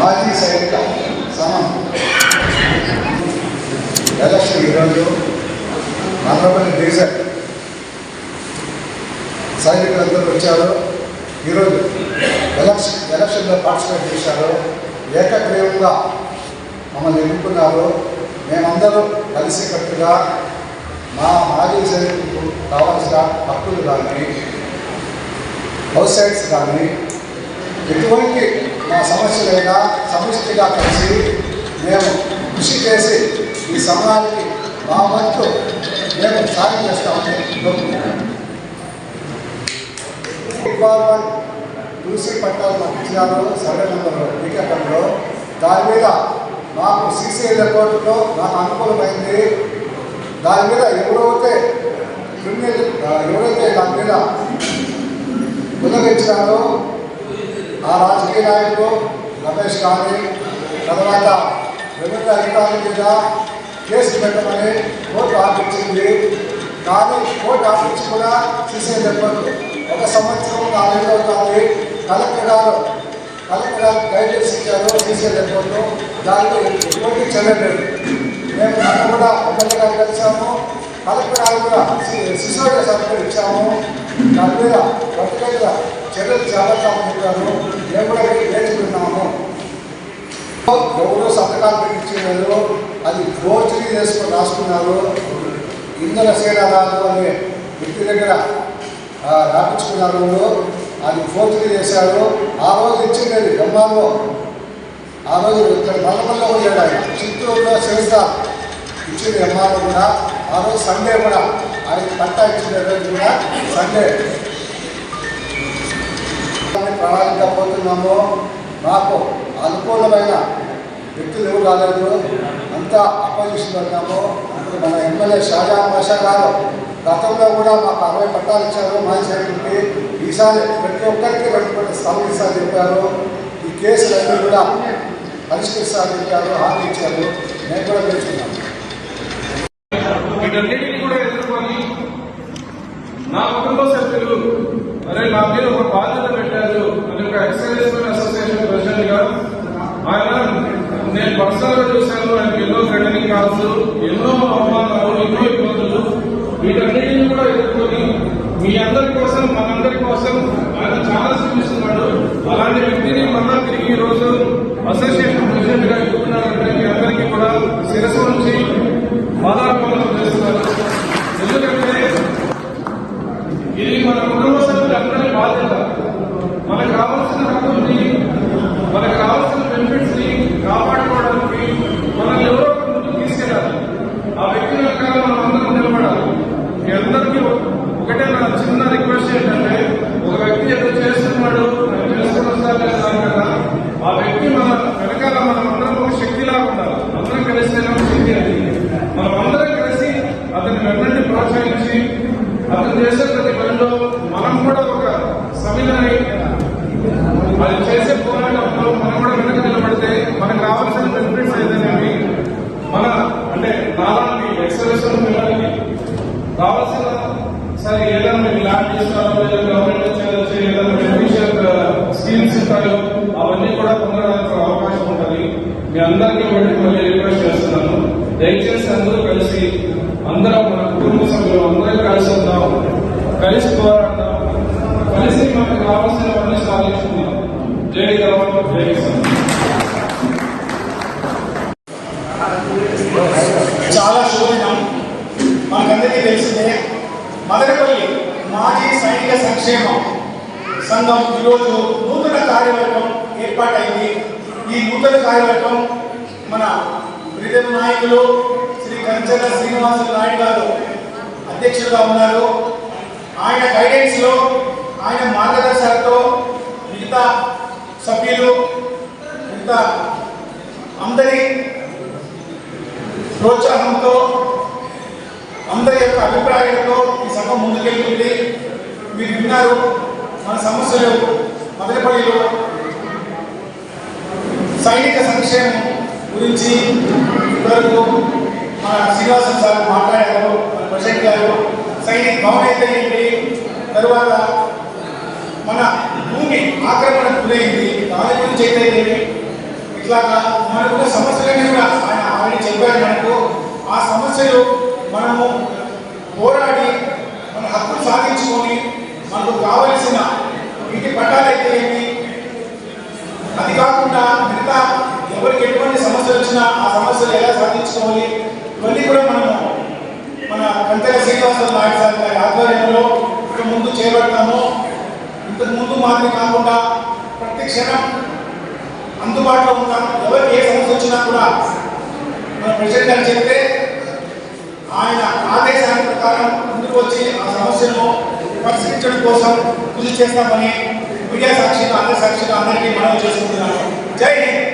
మాజీ సైనిక సమం. ఎలక్షన్ ఈరోజు నల్లబల్లి డివిజన్ సైనికులందరూ వచ్చారు. ఈరోజు ఎలక్షన్ ఎలక్షన్లో పార్టిసిపేట్ చేశారు. ఏకగ్రీవంగా మమ్మల్ని ఎన్నుకున్నారు. మేమందరూ కలిసికట్టుగా మా మాజీ సైనికులకు కావాల్సిన హక్కులు కానీ హౌస్ సైడ్స్ కానీ ఎటువంటి మా సమస్యలైనా సమిష్టిగా కలిసి మేము కృషి చేసి ఈ సమాజానికి మా వంతు మేము సాయం చేస్తామని కోరుకుంటున్నాను డిపార్ట్మెంట్ యూసీ పట్టాల మాకు ఇచ్చినారు సర్వే నెంబర్లో టీకాకంలో దాని మీద మాకు సీసీఐ కోర్టులో నాకు అనుకూలమైంది. దాని మీద ఎవరైతే క్రిమినల్ ఎవరైతే దాని మీద ఉల్లఘించినారో ఆ రాజకీయ నాయకుడు రమేష్ కానీ తర్వాత రెవెన్యూ అధికారుల మీద కేసు పెట్టమని కోర్టు ఆపించింది. కానీ కోర్టు ఆపించి కూడా సీసీ చెప్పదు ఒక సంవత్సరం నాలుగేళ్ళు అవుతుంది కలెక్టర్ గారు కలెక్టర్ గారు గైడెన్స్ ఇచ్చారు సీసీ రిపోర్టు దాంట్లో ఎటువంటి చర్య లేదు మేము కూడా ఎమ్మెల్యే గారు కలిసాము కలెక్టర్ గారు కూడా శిశువుల సర్టిఫికేట్ ఇచ్చాము దాని మీద ప్రత్యేకంగా చర్యలు చేపడతామని చెప్పారు మేము కూడా నేర్చుకున్నాము ఎవరో సంతకాలు పెట్టించలేదు అది ఫోర్జరీ చేసుకొని రాసుకున్నారు ఇంధన సేనారాలు అనే వ్యక్తి దగ్గర రాపించుకున్నారు అది ఫోర్జరీ చేశారు ఆ రోజు ఇచ్చింది గమ్మాల్లో ఆ రోజు ఇక్కడ నల్లమల్లో ఉండేది ఆయన చిత్తూరులో చేస్తారు ఇచ్చింది ఎంఆర్ఓ కూడా ఆ రోజు సండే కూడా ఆయన పట్టా ఇచ్చిన రోజు కూడా సండే. ప్రణాళిక పోతున్నాము నాకు అనుకూలమైన వ్యక్తులు ఎవరు రాలేదు అంతా అపోజిషన్ ఉన్నాము మన ఎమ్మెల్యే షాజాన్ మషా గారు గతంలో కూడా మాకు అరవై పట్టాలు ఇచ్చారు మాజీ సైనికులకి ఈసారి ప్రతి ఒక్కరికి రెండు పట్ల చెప్పారు. ఈ కేసులన్నీ కూడా పరిష్కరిస్తారని చెప్పారు హామీ ఇచ్చారు. నేను కూడా తెలుసుకున్నాను నా కుటుంబ సభ్యులు అరే నా మీద ఒక బాధ్యత పెట్టారు. అని ఒక ఎక్సైజ్మెంట్ అసోసియేషన్ ప్రెసిడెంట్గా ఆయన నేను పర్సనల్గా చూశాను ఆయనకి ఎన్నో థ్రెటనింగ్ కాల్స్ ఎన్నో అవమానాలు ఎన్నో ఇబ్బందులు వీటన్నిటిని కూడా ఎదుర్కొని మీ అందరి కోసం మనందరి కోసం ఆయన చాలా శ్రమిస్తున్నాడు అలాంటి వ్యక్తిని మళ్ళా తిరిగి ఈ రోజు అసోసియేషన్ ప్రెసిడెంట్గా ఎదుర్కొన్నారంటే మీ అందరికీ కూడా శిరస్సు నుంచి బాధాపూర్వకం చేస్తున్నారు ఎందుకంటే ఇది మన కుటుంబ సభ్యులందరి బాధ్యత మనకు కావాల్సిన హక్కుల్ని మనకు కావాల్సిన బెనిఫిట్స్ని కాపాడుకోవడానికి మనల్ని ఎవరో ఒకరు ముందుకు తీసుకెళ్ళాలి ఆ వ్యక్తి వెనకాల మనం అందరం నిలబడాలి మీ అందరికీ ఒకటే నా చిన్న రిక్వెస్ట్ ఏంటంటే ఒక వ్యక్తి ఏదో చేస్తున్నాడు నేను చేసుకుని వస్తాను కదా ఆ వ్యక్తి మన వెనకాల మనం అందరం ఒక శక్తిలాగా ఉండాలి అందరం కలిస్తేనే ఒక శక్తి అది మనం అందరం కలిసి అతని వెన్నంటి ప్రోత్సహించి అతను చేసే ప్రతి పనిలో మనం కూడా ఒక సమిధని వాళ్ళు చేసే పోరాటంలో మనం కూడా వెనక నిలబడితే మనకు కావాల్సిన బెనిఫిట్స్ ఏదైనా మన అంటే నాలాంటి ఎక్సలెషన్ పిల్లలకి కావాల్సిన సరే ఏదైనా మీకు ల్యాబ్ ఇస్తారో లేదా గవర్నమెంట్ నుంచి ఏదైనా బెనిఫిషియల్ స్కీమ్స్ ఇస్తారో అవన్నీ కూడా పొందడానికి అవకాశం ఉంటుంది. మీ అందరికీ మళ్ళీ రిక్వెస్ట్ చేస్తాను దయచేసి అందరూ కలిసి అందరం మన కుటుంబ సభ్యులు అందరం కలిసి ఉందాం. కలిసి పోరాడదాం. కలిసి మనకు కావాల్సినవన్నీ సాధించుకుందాం. జై జవాన్ జై చాలా శోభనం మనకందరికీ తెలిసిందే మదనపల్లి మాజీ సైనిక సంక్షేమ సంఘం ఈరోజు నూతన కార్యవర్గం ఏర్పాటైంది. ఈ నూతన కార్యవర్గం మన ప్రియమ నాయకులు శ్రీ కంచర్ల శ్రీనివాసులు నాయుడు గారు అధ్యక్షులుగా ఉన్నారు. ఆయన గైడెన్స్లో ఆయన మార్గదర్శకతో మిగతా సభ్యులు మిగతా అందరి ప్రోత్సాహంతో అందరి యొక్క అభిప్రాయాలతో ఈ సభ ముందుకెళ్తుంది. మీరు విన్నారు మన సమస్యలు మదనపల్లిలో. సైనిక సంక్షేమం గురించి ఇప్పటివరకు మన శ్రీనివాసన్ సార్ మాట్లాడారు మన ప్రశాంత్ గారు సైనిక భవన్ అయితే ఏంటి? తరువాత మన భూమి ఆక్రమణ గురైంది దాని గురించి అయితే ఏంటి? ఇట్లాగా మనకున్న సమస్యలన్నీ కూడా ఆయన ఆల్రెడీ చెప్పారు మనకు. ఆ సమస్యలు మనము పోరాడి మన హక్కులు సాధించుకొని మనకు కావలసిన ఇంటి పట్టాలైతే ఏంటి? అది కాకుండా ఎటువంటి సమస్యలు వచ్చినా ఆ సమస్యలు ఎలా సాధించుకోవాలి? ఇవన్నీ కూడా మనము మన కంటే శ్రీనివాసరావు నాయుడు సార్ గారి ఆధ్వర్యంలో ఇక్కడ ముందు చేపడతాము ఇంతకు ముందు మాదిరి కాకుండా ప్రతి క్షణం అందుబాటులో ఉంటాం. ఎవరికి ఏ సమస్య వచ్చినా కూడా మన ప్రెసిడెంట్ గారు చెప్తే ఆయన ఆదేశాల ప్రకారం ముందుకు వచ్చి ఆ సమస్యను పరిశీలించడం కోసం కృషి చేస్తామని మీడియా సాక్షిగా అందరి సాక్షిగా అందరికీ మనం చేసుకుంటున్నాము జై హింద్!